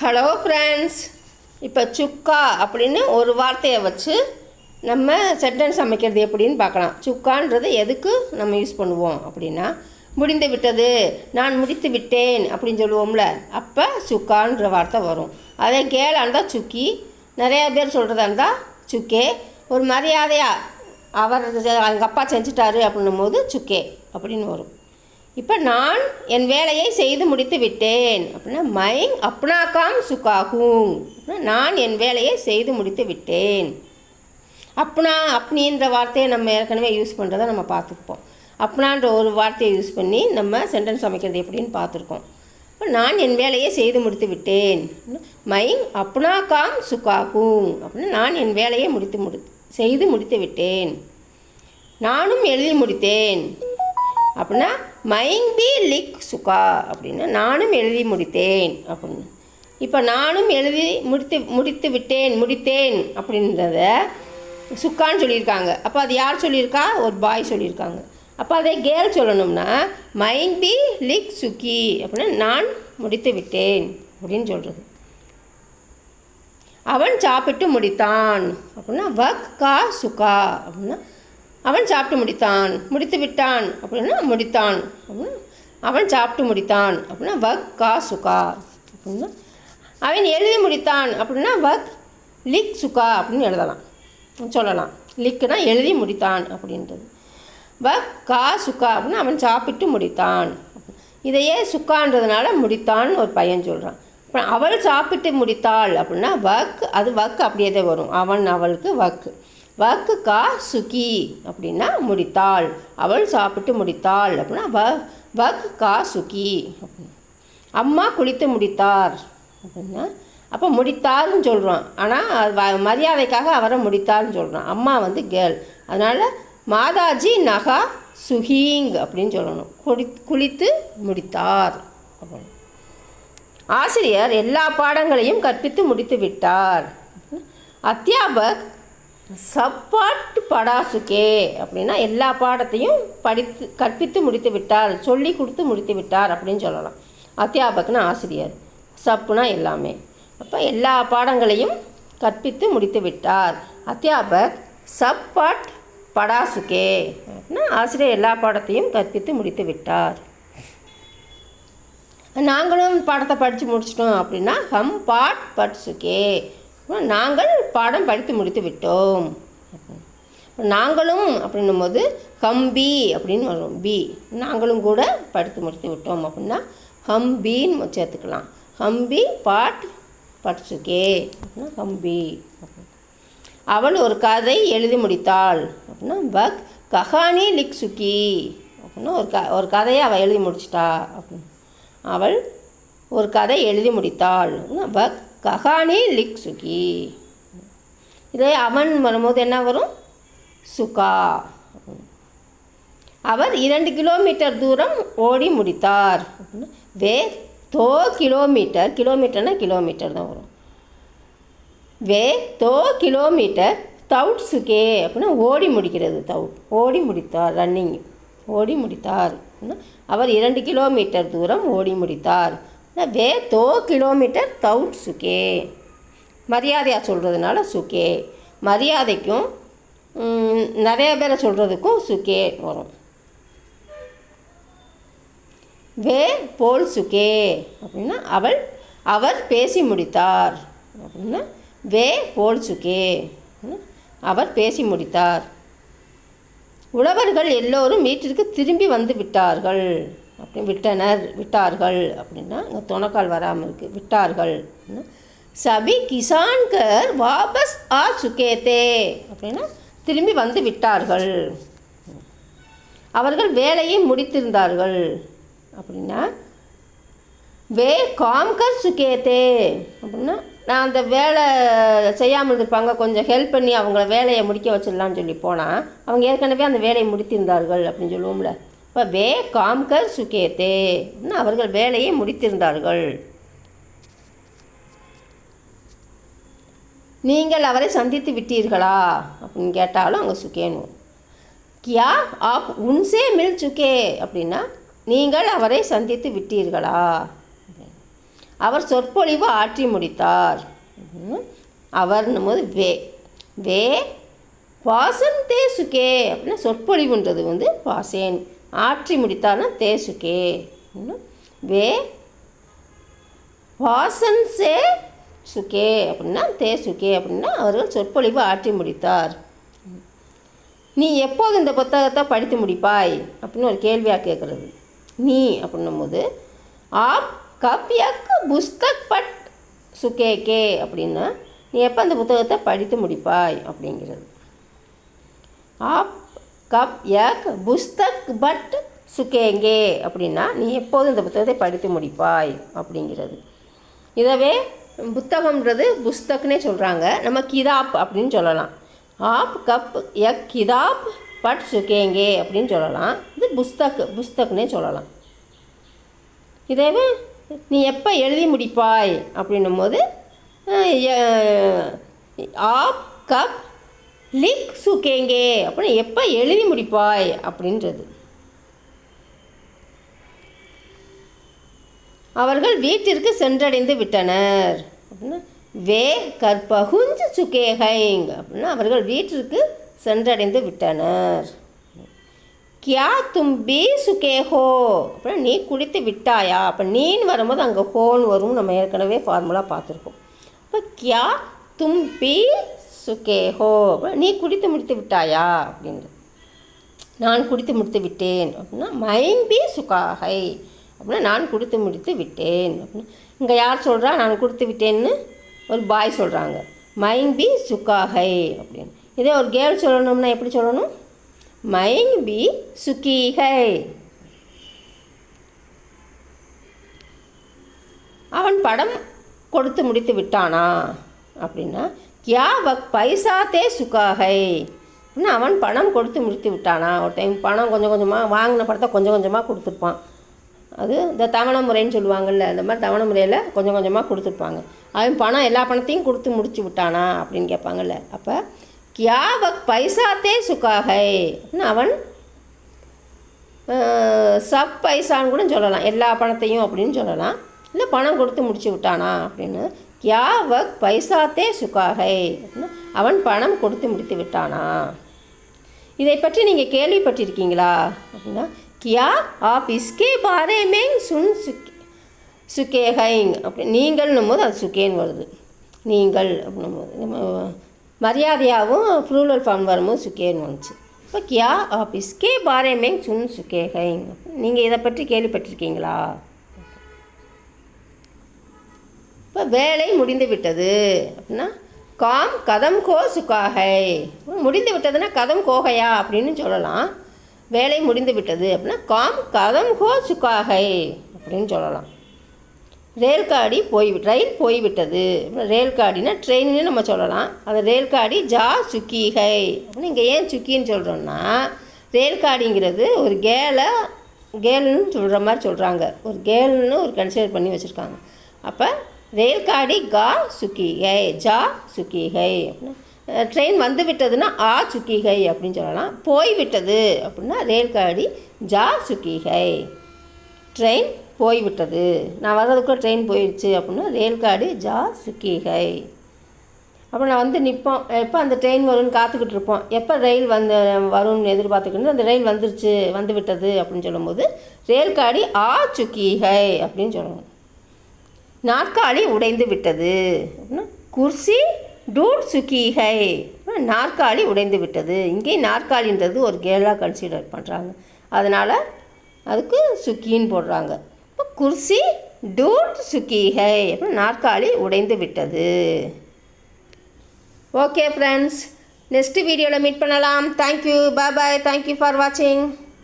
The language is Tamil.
ஹலோ ஃப்ரெண்ட்ஸ் இப்போ சுக்கா அப்படின்னு ஒரு வார்த்தையை வச்சு நம்ம சென்டென்ஸ் அமைக்கிறது எப்படின்னு பார்க்கலாம். சுக்கான்றது எதுக்கு நம்ம யூஸ் பண்ணுவோம் அப்படின்னா முடிந்து விட்டது நான் முடித்து விட்டேன் அப்படின்னு சொல்லுவோம்ல அப்போ சுக்கான்ற வார்த்தை வரும். அதே கேளாக இருந்தால் சுக்கி நிறையா பேர் சொல்கிறதா இருந்தால் சுக்கே. ஒரு மரியாதையாக அவர் அவங்க அப்பா செஞ்சுட்டாரு அப்படின்னும் போது சுக்கே அப்படின்னு வரும். இப்போ நான் என் வேலையை செய்து முடித்து விட்டேன். அப்படின்னா மைங் அப்னாக்காம் காம் சுகாகும் நான் என் வேலையை செய்து முடித்து விட்டேன். அப்னா அப்னின்ற வார்த்தையை நம்ம ஏற்கனவே யூஸ் பண்ணுறதை நம்ம பார்த்துருப்போம். அப்னான்ற ஒரு வார்த்தையை யூஸ் பண்ணி நம்ம சென்டென்ஸ் அமைக்கிறது எப்படின்னு பார்த்துருக்கோம். இப்போ நான் என் வேலையை செய்து முடித்து விட்டேன். மைங் அப்னாக்காம் காம் சுகாகும் அப்படின்னா நான் என் வேலையை முடித்து முடி செய்து முடித்து விட்டேன். நானும் எழுதி முடித்தேன். அப்படின்னா மைங்பி லிக் சுகா அப்படின்னா நானும் எழுதி முடித்தேன் அப்படின்னு. இப்போ நானும் எழுதி முடித்து முடித்து விட்டேன் முடித்தேன் அப்படின்றத சுக்கான்னு சொல்லியிருக்காங்க. அப்போ அது யார் சொல்லியிருக்கா? ஒரு பாய் சொல்லியிருக்காங்க. அப்போ அதை கேர்ள் சொல்லணும்னா மைங் பி லிக் சுக்கி அப்படின்னா நான் முடித்து விட்டேன் அப்படின்னு சொல்கிறது அவன் சாப்பிட்டு முடித்தான் அப்படின்னா வக் கா சுகா அப்படின்னா அவன் சாப்பிட்டு முடித்தான். முடித்து விட்டான். அப்படின்னா முடித்தான். அப்படின்னா அவன் சாப்பிட்டு முடித்தான். அப்படின்னா வக் கா சுகா அப்படின்னா அவன் எழுதி முடித்தான். அப்படின்னா வக் லிக் சுகா அப்படின்னு எழுதலாம். சொல்லலாம். லிக்குனா எழுதி முடித்தான் அப்படின்றது. வக் கா சுக்கா அப்படின்னா அவன் சாப்பிட்டு முடித்தான். இதையே சுக்கான்றதுனால முடித்தான்னு ஒரு பையன் சொல்கிறான் அப்புறம் அவள் சாப்பிட்டு முடித்தாள் அப்படின்னா வக் அது வக் அப்படியே தான் வரும். அவன் அவளுக்கு வக்கு வக்கு கா சுகி அப்படின்னா முடித்தாள். அவள் சாப்பிட்டு முடித்தாள் அப்படின்னா வ வக் கா சுகி. அம்மா குளித்து முடித்தார் அப்படின்னா அப்போ முடித்தார்னு சொல்கிறோம் ஆனால் வ- மரியாதைக்காக அவரை முடித்தார்னு சொல்கிறோம் அம்மா வந்து கேர்ள் அதனால் மாதாஜி நகா சுகீங் அப்படின்னு சொல்லணும். குடி குளித்து முடித்தார் அப்படின்னு. ஆசிரியர் எல்லா பாடங்களையும் கற்பித்து முடித்து விட்டார். அத்தியாபக் சப்பாட்டு படாசுக்கே அப்படின்னா எல்லா பாடத்தையும் படித்து கற்பித்து முடித்து விட்டார் சொல்லி கொடுத்து முடித்து விட்டார் அப்படின்னு சொல்லலாம். அத்தியாபக்னா ஆசிரியர். சப்புனா எல்லாமே. அப்போ எல்லா பாடங்களையும் கற்பித்து முடித்து விட்டார். அத்தியாபக் சப்பாட் படாசுக்கே அப்படின்னா ஆசிரியர் எல்லா பாடத்தையும் கற்பித்து முடித்து விட்டார். நாங்களும் பாடத்தை படித்து முடிச்சிட்டோம் அப்படின்னா ஹம் பாட் பட்சுக்கே நாங்கள் பாடம் படித்து முடித்து விட்டோம். நாங்களும் அப்படின்னும் போது ஹம்பி அப்படின்னு வரும். பி. நாங்களும் கூட படித்து முடித்து விட்டோம் அப்படின்னா ஹம்பின்னு சேர்த்துக்கலாம். ஹம்பி பாட் படிச்சுக்கே. அப்படின்னா ஹம்பி அவள் ஒரு கதை எழுதி முடித்தாள். அப்படின்னா பக் கஹானி லிக் சுக்கி அப்படின்னா ஒரு க ஒரு கதையை அவள் எழுதி முடிச்சிட்டா. அப்படின்னு அவள் ஒரு கதை எழுதி முடித்தாள். அப்படின்னா பக் கஹானி லிக் சுகி இதே அவன் வரும்போது என்ன வரும்? சுகா. அவர் இரண்டு கிலோமீட்டர் தூரம் ஓடி முடித்தார். வே தோ கிலோமீட்டர் கிலோமீட்டர்னா கிலோமீட்டர் தான் வரும். வே தோ கிலோமீட்டர் தவுட் சுகே அப்படின்னா ஓடி முடிக்கிறது தவுட் ஓடி முடித்தார் ரன்னிங். ஓடி முடித்தார். அப்படின்னா அவர் இரண்டு கிலோமீட்டர் தூரம் ஓடி முடித்தார். வே தோ கிலோமீட்டர் தவுட் சுகே. மரியாதையாக சொல்கிறதுனால சுகே. மரியாதைக்கும் நிறைய பேரை சொல்கிறதுக்கும் சுகே வரும். வே போல் சுகே அப்படின்னா அவள் அவர் பேசி முடித்தார். அப்படின்னா வே போல் சுகே. அவர் பேசி முடித்தார். உழவர்கள் எல்லோரும் வீட்டிற்கு திரும்பி வந்து விட்டார்கள். அப்படி விட்டனர் விட்டார்கள் அப்படின்னா இங்கே துணக்கால் வராமல் இருக்குது விட்டார்கள். அப்படின்னா சபி கிசான்கர் வாபஸ் ஆ சுகேத்தே அப்படின்னா திரும்பி வந்து விட்டார்கள். அவர்கள் வேலையை முடித்திருந்தார்கள் அப்படின்னா வே காம்கர் சுகேத்தே அப்படின்னா நான் அந்த வேலை செய்யாமல் இருப்பாங்க கொஞ்சம் ஹெல்ப் பண்ணி அவங்கள வேலையை முடிக்க வச்சிடலாம்னு சொல்லி போனால் அவங்க ஏற்கனவே அந்த வேலையை முடித்திருந்தார்கள் அப்படின்னு சொல்லுவோம்ல. இப்போ வே காம்கர் சுகேத்தே அவர்கள் வேலையை முடித்திருந்தார்கள். நீங்கள் அவரை சந்தித்து விட்டீர்களா? அப்படின்னு கேட்டாலும் அங்கே சுகேனு. கியா ஆப் உன்சே மில் சுகே. அப்படின்னா நீங்கள் அவரை சந்தித்து விட்டீர்களா? அவர் சொற்பொழிவு ஆற்றி முடித்தார். அவர்னும் போது வே வே வாசன் தேசுகே அப்படின்னா சொற்பொழிவுன்றது வந்து வாசேன். ஆற்றி முடித்தார்னா தேசுக்கே? வே வாசன் சே சுகே அப்படின்னா தே சுகே அப்படின்னா அவர்கள் சொற்பொழிவு ஆற்றி முடித்தார். நீ எப்போது இந்த புத்தகத்தை படித்து முடிப்பாய்? அப்படின்னு ஒரு கேள்வியாக கேட்குறது. நீ அப்படின்னும் போது ஆப் கப் யக் புஸ்தக் பட் சுகே கே. அப்படின்னா நீ எப்போ அந்த புத்தகத்தை படித்து முடிப்பாய்? அப்படிங்கிறது. ஆப் கப் யக் புஸ்தக் பட் சுகேங்கே. அப்படின்னா நீ எப்போது இந்த புத்தகத்தை படித்து முடிப்பாய் அப்படிங்கிறது. இதவே புத்தகம்ன்றது புஸ்தக்னே சொல்கிறாங்க நம்ம கிதாப் அப்படின்னு சொல்லலாம். ஆப் கப் யக் கிதாப் பட் சுகேங்கே அப்படின்னு சொல்லலாம். இது புஸ்தக் புஸ்தக்னே சொல்லலாம். இதேவே நீ எப்போ எழுதி முடிப்பாய் அப்படின்னும் போது ஆப் கப் லிக் சுகேங்கே அப்படின்னு எப்போ எழுதி முடிப்பாய் அப்படின்றது. அவர்கள் வீட்டிற்கு சென்றடைந்து விட்டனர். அப்படின்னா வே கற்பகுஞ்சு சுகேஹைங் அப்படின்னா அவர்கள் வீட்டிற்கு சென்றடைந்து விட்டனர். கியா தும்பி சுகேஹோ அப்படின்னா நீ குடித்து விட்டாயா? அப்போ நீன்னு வரும்போது அங்கே ஹோன்னு வரும். நம்ம ஏற்கனவே ஃபார்முலா பார்த்துருக்கோம். அப்போ கியா தும்பி சுகேஹோ நீ குடித்து முடித்து விட்டாயா? அப்படின்றது நான் குடித்து முடித்து விட்டேன். அப்படின்னா மைம்பி சுகாகை. அப்படின்னா நான் குடித்து முடித்து விட்டேன். அப்படின்னா இங்கே யார் சொல்கிறா நான் குடித்து விட்டேன்னு ஒரு பாய் சொல்கிறாங்க மைம்பி சுகாகை. அப்படின்னு. இதே ஒரு கேர்ள் சொல்லணும்னா எப்படி சொல்லணும்? மைம்பி சுகீகை. அவன் படம் கொடுத்து முடித்து விட்டானா? அப்படின்னா கியா வக் பைசா தே சுகாகை. இன்னும் அவன் பணம் கொடுத்து முடித்து விட்டானா? ஒரு டைம் பணம் கொஞ்சம் கொஞ்சமாக வாங்கின படத்தை கொஞ்சம் கொஞ்சமாக கொடுத்துருப்பான். அது இந்த தவணை முறைன்னு சொல்லுவாங்கள்ல அந்த மாதிரி தவணை முறையில் கொஞ்சம் கொஞ்சமாக கொடுத்துருப்பாங்க. அவன் பணம் எல்லா பணத்தையும் கொடுத்து முடிச்சு விட்டானா அப்படின்னு கேட்பாங்கல்ல. அப்போ கியா வக் பைசா தே சுகாகை. அப்படின்னு அவன் சப் பைசான்னு கூட சொல்லலாம். எல்லா பணத்தையும் அப்படின்னு சொல்லலாம். இல்லை பணம் கொடுத்து முடிச்சு விட்டானா அப்படின்னு கியா வக் பைசாத்தே சுகாகை? அவன் பணம் கொடுத்து முடித்து விட்டானா? இதை பற்றி நீங்கள் கேள்விப்பட்டிருக்கீங்களா? அப்படின்னா கியா ஆப் இஸ்கே பாரே மேங் சுன் சுக் சுக்கேஹைங் அப்படி நீங்கள்னும் போது அது சுக்கேன்னு வருது. நீங்கள் அப்படின்னும் போது மரியாதையாகவும் ஃப்ரூலர் ஃபார்ம் வரும்போது சுக்கேன்னு வந்துச்சு. இப்போ கியா ஆப் இஸ்கே பாரே மேங் சுன் சுக்கேஹைங் நீங்கள் இதை பற்றி கேள்விப்பட்டிருக்கீங்களா? இப்போ வேலை முடிந்து விட்டது. அப்படின்னா காம் கதம் கோ சுகாகை. முடிந்து விட்டதுன்னா கதம் கோகையா அப்படின்னு சொல்லலாம். வேலை முடிந்து விட்டது அப்படின்னா காம் கதம் கோ சுகாகை அப்படின்னு சொல்லலாம். ரேல்காடி போய் ரயில் போய்விட்டது ரேல்காடினா ட்ரெயின்னு நம்ம சொல்லலாம். அது ரேல்காடி ஜா சுக்கிகை அப்படின்னு இங்கே ஏன் சுக்கின்னு சொல்கிறோன்னா ரேல்காடிங்கிறது ஒரு கேலை கேல்னு சொல்கிற மாதிரி சொல்கிறாங்க ஒரு கேல்னு ஒரு கன்சிடர் பண்ணி வச்சுருக்காங்க. அப்போ ரேல்காடி கா சுக்கிகை ஜா சுக்கிகை அப்படின்னா ட்ரெயின் வந்து விட்டதுன்னா ஆ சுக்கிகை அப்படின்னு சொல்லலாம். போய்விட்டது அப்படின்னா ரேல்காடி ஜா சுக்கிகை ட்ரெயின் போய்விட்டது. நான் வர்றதுக்குள்ள ட்ரெயின் போயிடுச்சு அப்படின்னா ரேல்காடி ஜா சுக்கிகை அப்போ நான் வந்து நிற்போம் எப்போ அந்த ட்ரெயின் வரும்னு காத்துக்கிட்டு இருப்போம். எப்போ ரயில் வந்து வரும்னு எதிர்பார்த்துக்கிட்டு அந்த ரயில் வந்துருச்சு வந்து விட்டது அப்படின்னு சொல்லும்போது ரேல்காடி ஆ சுக்கிகை அப்படின்னு சொல்லணும் நாற்காலி உடைந்து விட்டது. குர்சி டூட் சுக்கீகை நாற்காலி உடைந்து விட்டது. இங்கே நாற்காலின்றது ஒரு கேலாக கன்சிடர் பண்ணுறாங்க அதனால் அதுக்கு சுக்கின்னு போடுறாங்க. இப்போ குர்சி டூட் சுக்கீகை நாற்காலி உடைந்து விட்டது. ஓகே ஃப்ரெண்ட்ஸ் நெக்ஸ்ட் வீடியோவில் மீட் பண்ணலாம். Thank you bye bye thank you for வாட்சிங்